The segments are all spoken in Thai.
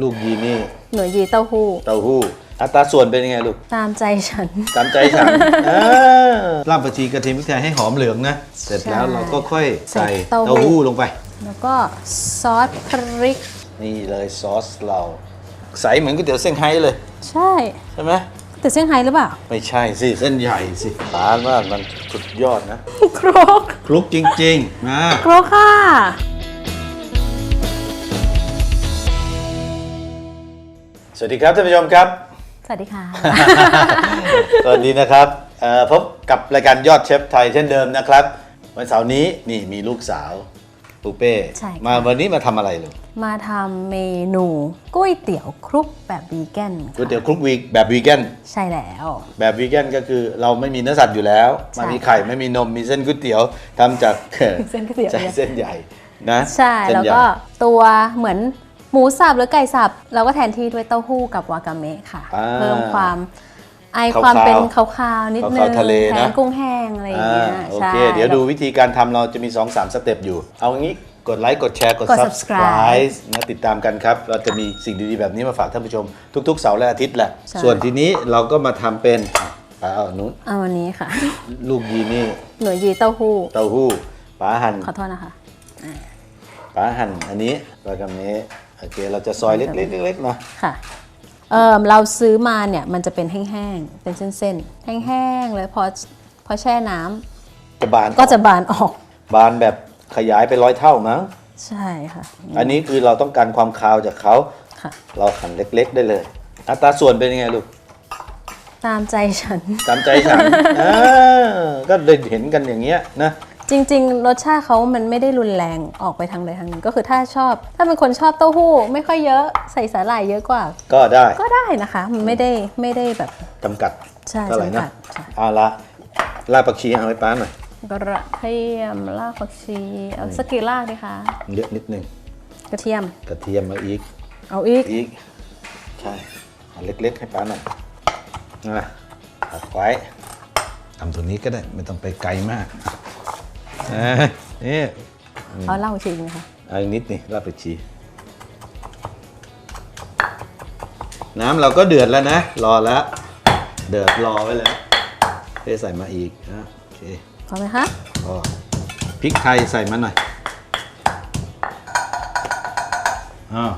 ลูกยีนี่หนูยีเต้าหู้ เต้าหู้ อัตราส่วนเป็นยังไงลูก ตามใจฉัน ตามใจฉันอ่าลาบผักชีกระเทียมพริกไทยให้หอมเหลืองนะ เสร็จแล้วใช่เราก็ค่อยใส่ใส่เต้าหู้เต้าหู้ลงไป แล้วก็ซอสพริก นี่เลยซอสเราใสเหมือนก๋วยเตี๋ยวเซี่ยงไฮ้เลย ใช่ ใช่ไหมแต่เซี่ยงไฮ้หรือเปล่า ไม่ใช่สิ เส้นใหญ่สิร้านว่ามันสุดยอดนะ ครกคลุกจริงๆนะครกค่ะ สวัสดีครับท่านผู้ชมครับ สวัสดีค่ะ สวัสดีนะครับเอ่อพบกับรายการยอดเชฟไทยเช่นเดิมนะครับ วันเสาร์นี้นี่มีลูกสาวปูเป้ใช่ค่ะมาวันนี้มาทำอะไรลูกมาทำเมนูก๋วยเตี๋ยวคลุกแบบวีแกนก๋วยเตี๋ยวคลุกวีแบบวีแกนใช่แล้ว แบบวีแกนก็คือเราไม่มีเนื้อสัตว์อยู่แล้วใช่มันมีไข่ไม่มีนมมีเส้นก๋วยเตี๋ยวทำจากเส้นก๋วยเตี๋ยวใช่เส้นใหญ่นะใช่เส้นแล้วใหญ่ก็ตัวเหมือนห มูสับหรือไก่สับเราก็แทนที่ด้วยเต้าหู้กับวากาเมะค่ะ อ่าเพิ่มความไอขาวๆความเป็นขาวๆนิดนึขางวๆทะเลนะ แทนกุ้งแห้งอะไรอย่างเงี้ยอ่าโอใช่ เค เดี๋ยวดูวิธีการทำเราจะมี 2-3สเต็ปอยู่ เอางี้กดไลค์กดแชร์กด กด subscribe นะติดตามกันครับ เราจะมีสิ่งดี ๆ แบบนี้มาฝากท่านผู้ชม ทุก ๆ เสาร์และอาทิตย์แหละ ใช่ ส่วนทีนี้เราก็มาทำเป็นอะเอานุ้นเอาวันนี้ค่ะ ลูกยีนี่หนูยีเต้าหู้เต้าหู้ป๋าหั่นขอโทษนะคะป๋าหั่นอันนี้ปลากระเมะ โอเคเราจะซอยเล็กๆเล็กๆเนาะค่ะเออเราซื้อมาเนี่ยมันจะเป็นแห้งๆเป็นเส้นๆแห้งๆเลยพอพอแช่น้ำจะบานก็จะบานออก บานแบบขยายไปร้อยเท่ามั้งใช่ค่ะ อันนี้คือเราต้องการความคาวจากเขาค่ะเราหั่นเล็ก ๆ ได้เลยอัตราส่วนเป็นยังไงลูกตามใจฉัน ตามใจฉันอ่าก็ได้เห็นกันอย่างเงี้ยนะ จริง ๆ รสชาติเขามันไม่ได้รุนแรงออกไปทางใดทางหนึ่งก็คือถ้าชอบ ถ้าเป็นคนชอบเต้าหู้ ไม่ค่อยเยอะใส่สาหร่ายเยอะกว่า ก็ได้ก็ได้นะคะ มันไม่ได้ไม่ได้แบบจำกัดใช่เท่าไหร่จำนะกัดใช่เอาละลาบผักชีเอาไว้ป้าหน่อยกระเทียมรากผักชีเอาสกกี่รากดีคะเยอะนิดนึงกระเทียมกระเทียมมาอีกเอาอีกอีกใช่เอาเล็กๆ ให้ป้าหน่อยนะตักไว้ทำตรงนี้ก็ได้ไม่ต้องไปไกลมาก อ่านี่เอาเหล้าชีกไหมคะเอาอีกนิดนี่ลาบผักชี น้ำเราก็เดือดแล้วนะ รอแล้ว เดือดรอไว้แล้วเทใส่มาอีกนะโอเคพอไหมคะพอพริกไทยใส่มาหน่อยอ้าว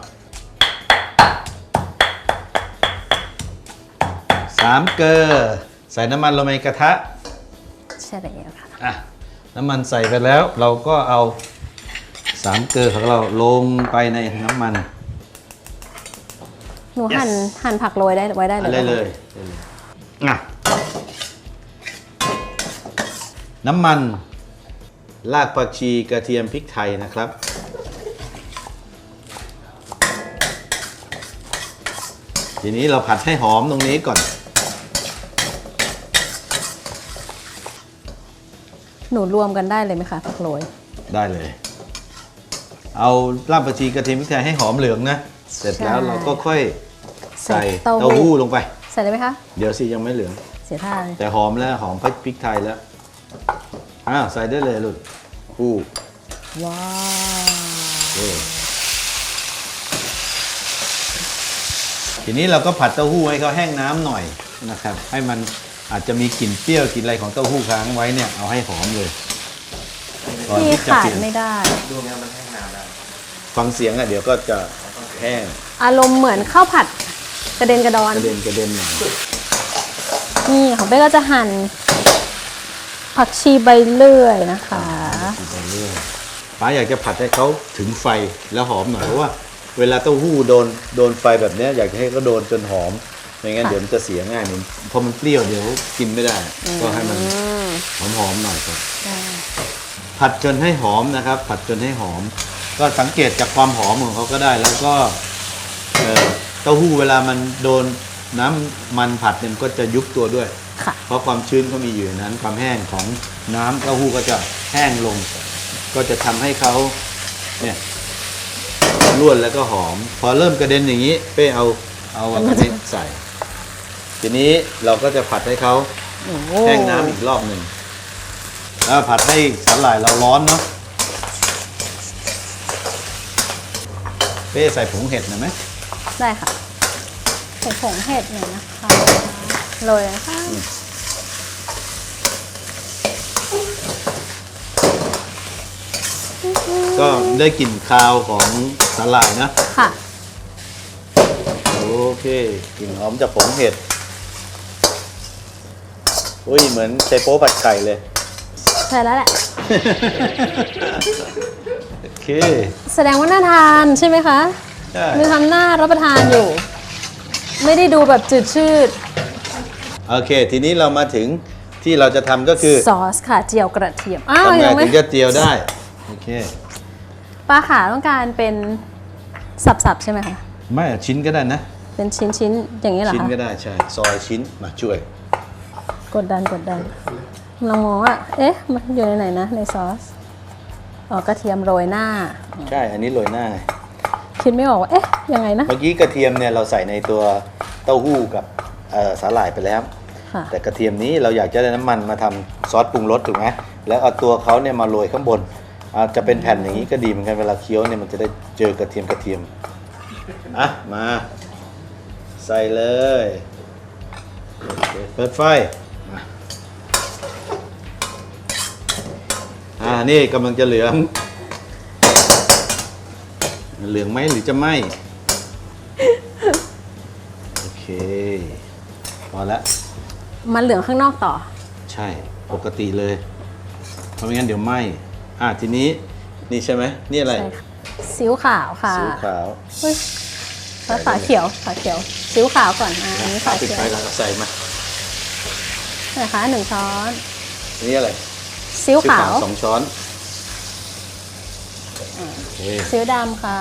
สามเกลือใส่น้ำมันลงไปในกระทะ ใช่แล้วค่ะ อะ น้ำมันใส่ไปแล้ว เราก็เอาสามเกลือของเราลงไปในน้ำมันหนูหั่น Yes หั่นผักโรยได้ไว้ได้เลยอะไรปะคะเลยอะน้ำมันรากผักชีกระเทียมพริกไทยนะครับ ทีนี้เราผัดให้หอมตรงนี้ก่อน หนูรวมกันได้เลยไหมคะผักโรยได้เลย เอารากผักชีกระเทียมพริกไทยให้หอมเหลืองนะ เสร็จแล้วใช่เราก็ค่อยใส่ใส่เต้าเต้าหู้หู้ลงไป ใส่เลยไหมคะ เดี๋ยวสิยังไม่เหลือง เสียท่าเลยแต่หอมแล้วหอมพริกไทยแล้วอ้าวใส่ได้เลยลูกหู้ว้าวโอเคทีนี้เราก็ผัดเต้าหู้ให้เขาแห้งน้ำหน่อยนะครับ ให้มัน อาจจะมีกลิ่นเปรี้ยวกลิ่นอะไรของเต้าหู้ค้างไว้เนี่ยเอาให้หอมเลยก่อนที่ที่จะขาเปดลี่ยนไม่ได้ฟังเสียงอะเดี๋ยวก็จะแห้งอารมณ์เหมือนข้าวผัดกระเด็นกระดอนกระเด็นกระเด็นหน่อยนี่ของเป้ก็จะหั่นผักชีใบเลื่อยนะคะ ไปเรื่อยป้าอยากจะผัดให้เขาถึงไฟแล้วหอมหน่อยเพราะว่า เวลาเต้าหู้โดนโดนไฟแบบเนี้ยอยากจะให้เขาโดนจนหอม ไม่งั้นค่ะเดี๋ยวมันจะเสียง่ายมันพอมันเปรี้ยวเดี๋ยวกินไม่ได้ ก็ให้มันอืมหอมหอมๆหน่อยก่อนได้ผัดจนให้หอมนะครับ ผัดจนให้หอม ก็สังเกตจากความหอมของเขาก็ได้ แล้วก็เอ่อเต้าหู้เวลามันโดนน้ำมันผัดเนี่ยมันก็จะยุบตัวด้วยค่ะเพราะความชื้นเขามีอยู่ในนั้น ความแห้งของน้ำเต้าหู้ก็จะแห้งลง ก็จะทำให้เขาเนี่ยร่วนแล้วก็หอม พอเริ่มกระเด็นอย่างนี้ เป้เอาเอาวากาเมะใส่ ทีนี้เราก็จะผัดให้เขาโอ้โหแห้งน้ำอีกรอบหนึ่งแล้วผัดให้สาหร่ายเราร้อนเนาะเป้ใส่ผงเห็ดหน่อยไหมได้ค่ะ ใส่ผงเห็ดหน่อยนะคะโรยนะคะก็ได้กลิ่นคาวของสาหร่ายนะ ค่ะ โอเค กลิ่นหอมจากผงเห็ด อุ้ยเหมือนไชโป๊ผัดไข่เลย ใช่แล้วแหละ โอเคแสดงว่าน่าทานใช่ไหมคะใช่มีความน่ารับประทานอยู่ ไม่ได้ดูแบบจืดชืด โอเค ทีนี้เรามาถึงที่เราจะทำก็คือซอสค่ะเจียวกระเทียม อ้าวทำไงยังไม่ถึงจะเจียวได้ โอเค ปลาขาต้องการเป็นสับๆใช่ไหมคะ ไม่อะชิ้นก็ได้นะ เป็นชิ้นๆ อย่างนี้เหรอชิ้นคะ ก็ได้ใช่ ซอยชิ้นมาช่วย กดดันกดดันเรามองว่า เอ๊ะ มันอยู่ในไหนนะ ในซอส อ๋อกระเทียมโรยหน้า ใช่ อันนี้โรยหน้าไงคิดไม่ออกว่า เอ๊ะ ยังไงนะ เมื่อกี้กระเทียมเนี่ยเราใส่ในตัวเต้าหู้กับเอ่อสาหร่ายไปแล้วค่ะแต่กระเทียมนี้เราอยากจะได้น้ำมันมาทำซอสปรุงรสถูกไหมแล้วเอาตัวเขาเนี่ยมาโรยข้างบนอาจะเป็นแผ่นอย่างนี้ก็ดีเหมือนกันเวลาเคี้ยวเนี่ยมันจะได้เจอกระเทียมกระเทียมอะมา ใส่เลยโอเคเปิดไฟมา อ่านี่กำลังจะเหลือง เหลืองไหมหรือจะไหมโอเค พอแล้วมันเหลืองข้างนอกต่อ ใช่ปกติเลย เพราะไม่งั้นเดี๋ยวไหมอะทีนี้นี่ใช่ไหมนี่อะไรใช่ค่ะซีอิ๊วขาวค่ะสีขาวเฮ้ยแล้วฝาเขียวฝาเขียวซีอิ๊วขาวก่อนอ่าอันนี้ฝาปิดเขียวไฟแล้วก็ใส่มานะคะหนึ่งช้อน นี่อะไร ซีอิ๊วขาวสองช้อนโอเคซีอิ๊วดำค่ะ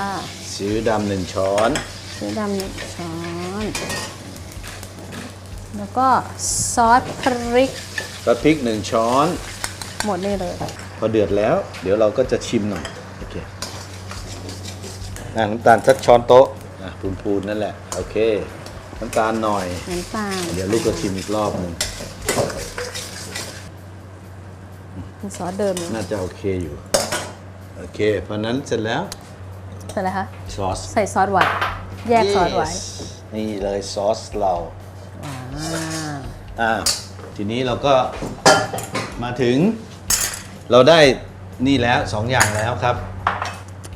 ซีอิ๊วดำหนึ่งช้อนซีอิ๊วดำหนึ่งช้อน แล้วก็ซอสพริกซอสพริกหนึ่งช้อน หมดนี่เลย พอเดือดแล้ว เดี๋ยวเราก็จะชิมหน่อยโอเคอะน้ำตาลสักช้อนโต๊ะอะพูนๆนั่นแหละ โอเค น้ำตาลหน่อยน้ำตาลเดี๋ยวลูกก็ชิมอีกรอบหนึ่ง เป็น ซอสเดิมเลยน่าจะโอเคอยู่ โอเค เพราะนั้นเสร็จแล้วใส่อะไรคะซอส ใส่ซอสไว้แยกซอสไว้ Yes นี่เลยซอสเราอ่าอ่าทีนี้เราก็มาถึง เราได้นี่แล้วสองอย่างแล้วครับ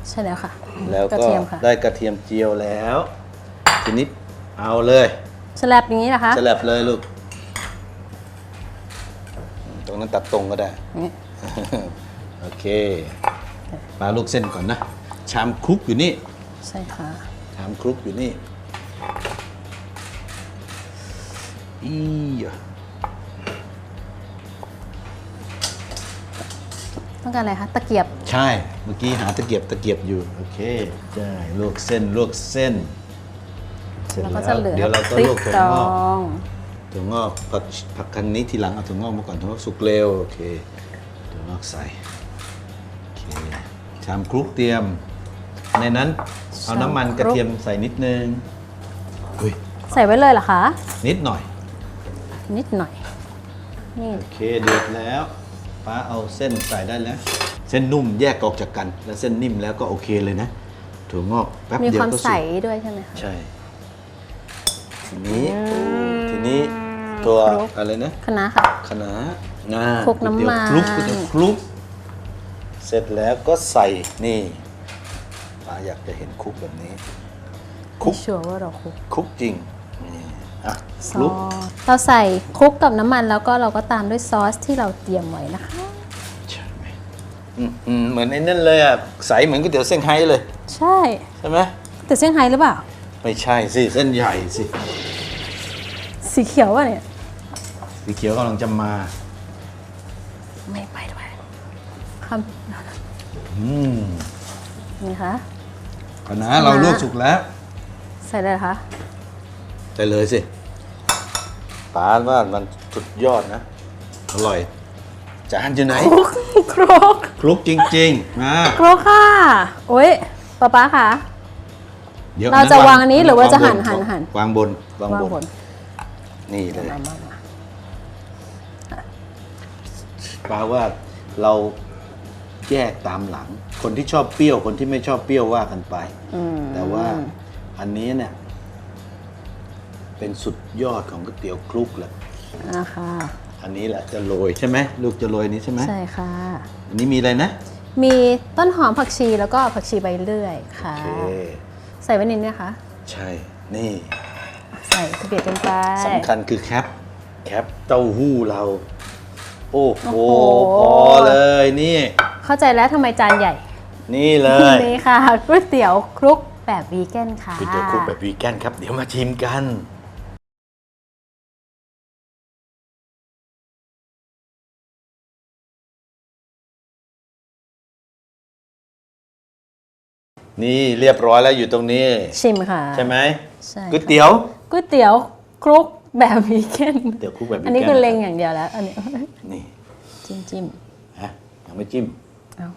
ใช่แล้วค่ะแล้วกระก็เทียมค่ะได้กระเทียมเจียวแล้ว ทีนี้เอาเลยสแลบอย่างนี้นะคะสลับเลยลูก ตรงนั้นตัดตรงก็ได้ นี่ โอเคปลาลูกเส้นก่อนนะ ชามคลุกอยู่นี่ ใช่ค่ะ ชามคลุกอยู่นี่อียะต้องการอะไรคะ ตะเกียบ ใช่ เมื่อกี้หาตะเกียบตะเกียบอยู่ โอเค ใช่ ลวกเส้น ลวกเส้น เสร็จแล้วแล้ก็จะวเหลือเดี๋ยวเราก็พริลกวกถั่วดงออกงถั่วงอกผักผักครั้งนี้ทีหลังเอาถั่วงอกมาก่อนถั่วงอกสุกเร็ว โอเค ถั่วงอกใส่โอเคชามคลุกเตรียม ในนั้นเอาน้ำมันชามคลุกกระเทียมใส่นิดนึงอุ้ยใส่ไว้เลยเหรอคะ นิดหน่อย นิดหน่อย นี่ โอเคเดือดแล้วป้าเอาเส้นใส่ได้แล้ว เส้นนุ่มแยกออกจากกัน แล้วเส้นนิ่มแล้วก็โอเคเลยนะถั่วงอกแป๊บมีเดียคววามก็สุใสกด้วยใช่ไหมคะ ใช่ ทีนี้ ทีนี้ตัวคลุกอะไรนะคะน้าค่ะ คะน้า นาคลุกน้ำมันเดี๋ยวคลุกก็จะคลุก เสร็จแล้วก็ใส่นี่ป้าอยากจะเห็นคลุกแบบนี้ คลุกไม่ชัวร์ว่าเราคลุกคลุกจริงนี่อะซคอลุกสเราใส่คลุกกับน้ำมันแล้วก็เราก็ตามด้วยซอสที่เราเตรียมไว้นะคะ ใช่ไหมอืมอืมเหมือนไอ้นั่นเลยอะใสเหมือนก๋วยเตี๋ยวเส้นไฮ้เลย ใช่ ใช่ไหมแต่เซี่ยงไฮ้หรือเปล่า ไม่ใช่สิเส้นใหญ่สิสีเขียวอะเนี่ย สีเขียวกำลังจะมา ไม่ไปด้วยคอืมำนี่คะคณะเราลวกสุกแล้ว ใส่เลยเหรอคะใส่เลยสิป้าว่ามันสุดยอดนะ อร่อย จานอยู่ไหนคลุกครกคลุกจริงๆมาครกค่ะ โอ้ยป๊าป๊าค่ะดี๋ยวเราจะวางอันนี้หรือว่าจะบหั่นหั่นหั่นวางบนวางวางบบนนนี่เลย มามามาป้าว่าเราแยกตามหลัง คนที่ชอบเปรี้ยวคนที่ไม่ชอบเปรี้ยวว่ากันไปอืมแต่ว่าอันนี้เนี่ยเป็นสุดยอดของก๋วยเตี๋ยวคลุกแหละนะคะอันนี้แหละจะโรยใช่ไหมลูกจะโรยนี้ใช่ไหมใช่ค่ะ อันนี้มีอะไรนะ มีต้นหอมผักชีแล้วก็ผักชีใบเลื่อยค่ะโอเคใส่ไว้นิดนะคะ ใช่นี่ ใส่กระเบียดกันไปสำคัญคือแคปแคปเต้าหู้เรา โอ้โหโอ้โห พอเลยนี่ เข้าใจแล้วทำไมจานใหญ่ นี่เลยนี่ค่ะก๋วยเตี๋ยวคลุกแบบวีแกนค่ะก๋วยเตี๋ยวคลุกแบบวีแกนครับ เดี๋ยวมาชิมกันนี่เรียบร้อยแล้วอยู่ตรงนี้ ชิมค่ะ ใช่ไหมใช่ก๋วยเตี๋ยวก๋วยเตี๋ยวคลุก แบบวีแกนก๋วยเตี๋ยวคลุกแบบวีแกนอันนี้คือเล็งอย่างเดียวแล้ว อันนี้นี่จิ้มจิ้มฮะยังไม่จิ้มเอา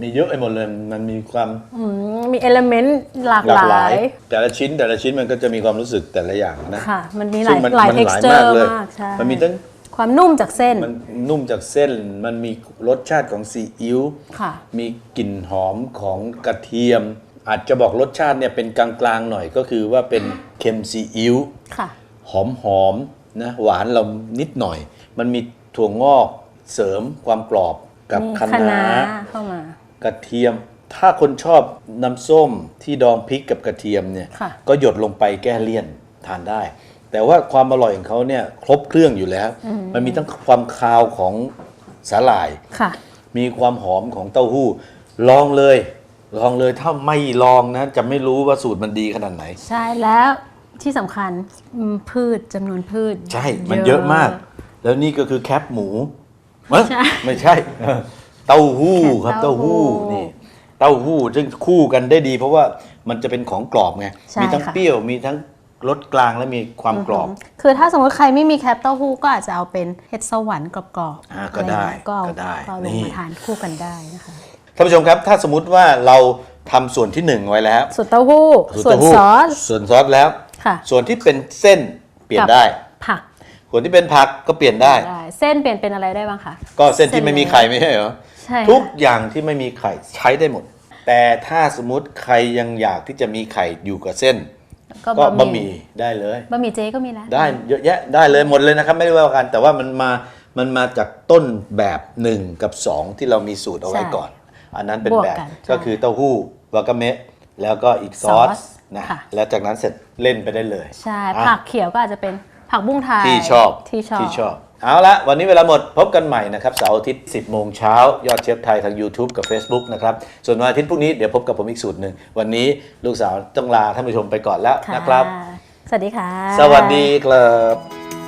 มีเยอะไปหมดเลย มันมีความอืมมีเอลเมนต์หลากหลากหหลาลาย ย แต่ละชิ้นแต่ละชิ้นมันก็จะมีความรู้สึกแต่ละอย่างนะ ค่ะ มันมีหซึ่ลางยมันหลาย มันเท็กหลายซ์เจอมากร์เลย มากใช่มันมีทั้ง ความนุ่มจากเส้น มันนุ่มจากเส้น มันมีรสชาติของซีอิ๊ว ค่ะ มีกลิ่นหอมของกระเทียม อาจจะบอกรสชาติเนี่ยเป็นกลางๆหน่อยก็คือว่าเป็นเค็มซีอิ๊วค่ะ หอมหอมๆนะหวานเรานิดหน่อย มันมีถั่วงอกเสริมความกรอบกับมีคะคะน้าน้าเข้ามากระเทียม ถ้าคนชอบน้ำส้มที่ดองพริกกับกระเทียมเนี่ย ค่ะ ก็หยดลงไปแก้เลี่ยนทานได้ แต่ว่าความอร่อยของเขาเนี่ยครบเครื่องอยู่แล้ว มันมีทั้งความคาวของสาหร่าย ค่ะ มีความหอมของเต้าหู้ ลองเลย ลองเลยถ้าไม่ลองนะ จะไม่รู้ว่าสูตรมันดีขนาดไหน ใช่แล้วที่สำคัญอืมพืชจำนวนพืช ใช่ มันเยอะมาก แล้วนี่ก็คือแคปหมูเอ้ยใช่ไม่ใช่ เต้าหู้ครับแคปเต้าเต้าหู้หู้นี่ เต้าหู้ซึ่งคู่กันได้ดี เพราะว่ามันจะเป็นของกรอบไง ใช่มีทั้งค่ะ เปรี้ยว มีทั้งรสกลางและมีความกรอบ คือถ้าสมมติใครไม่มีแคปเต้าหู้ก็อาจจะเอาเป็นเห็ดสวรรค์กรอบๆอ่าก็ได้อะรอย่างเงี้ยก็เอาก็ได้ก็เอาลนี่งมาทานคู่กันได้นะคะท่านผู้ชมครับ ถ้าสมมติว่าเราทำส่วนที่หนึ่งไว้แล้ว ส่วนเต้าหู้ ส่วนเต้าหู้ซอส ส่วนซอสแล้วค่ะส่วนที่เป็นเส้นเปลี่ยนกับได้ผักส่วนที่เป็นผักก็เปลี่ยนได้ได้ เส้นเปลี่ยนเป็นอะไรได้บ้างคะ ก็เส้นที่เส้นไม่มีเนื้อไข่ไม่ใช่เหรอ ใช่ ทุกค่ะอย่างที่ไม่มีไข่ใช้ได้หมด แต่ถ้าสมมติใครยังอยากที่จะมีไข่อยู่กับเส้น ก็ก็บะบะหหมี่มี่ได้เลย บะหมี่เจ๊ก็มีแล้ว ได้เยอะแยะได้เลยหมดเลยนะครับไม่ได้ว่ากัน แต่ว่ามันมา มันมาจากต้นแบบหนึ่งกับสองที่เรามีสูตรเอาไว้ก่อน อันนั้นเป็นบวกแบบกันใช่ก็คือเต้าหู้วากาเมะแล้วก็อีกซอสซอสนะค่ะแล้วจากนั้นเสร็จเล่นไปได้เลย ใช่อะผักเขียวก็อาจจะเป็นผักบุ้งไทยที่ชอบที่ชอบที่ชอบเอาละวันนี้เวลาหมดพบกันใหม่นะครับเสาร์อาทิตย์ 10 โมงเช้ายอดเชฟไทยทาง YouTube กับ Facebook นะครับส่วนวันอาทิตย์พรุ่งนี้เดี๋ยวพบกับผมอีกสูตรหนึ่ง วันนี้ลูกสาวต้องลาท่านผู้ชมไปก่อนแล้วค่ะนะครับ สวัสดีค่ะ สวัสดีครับ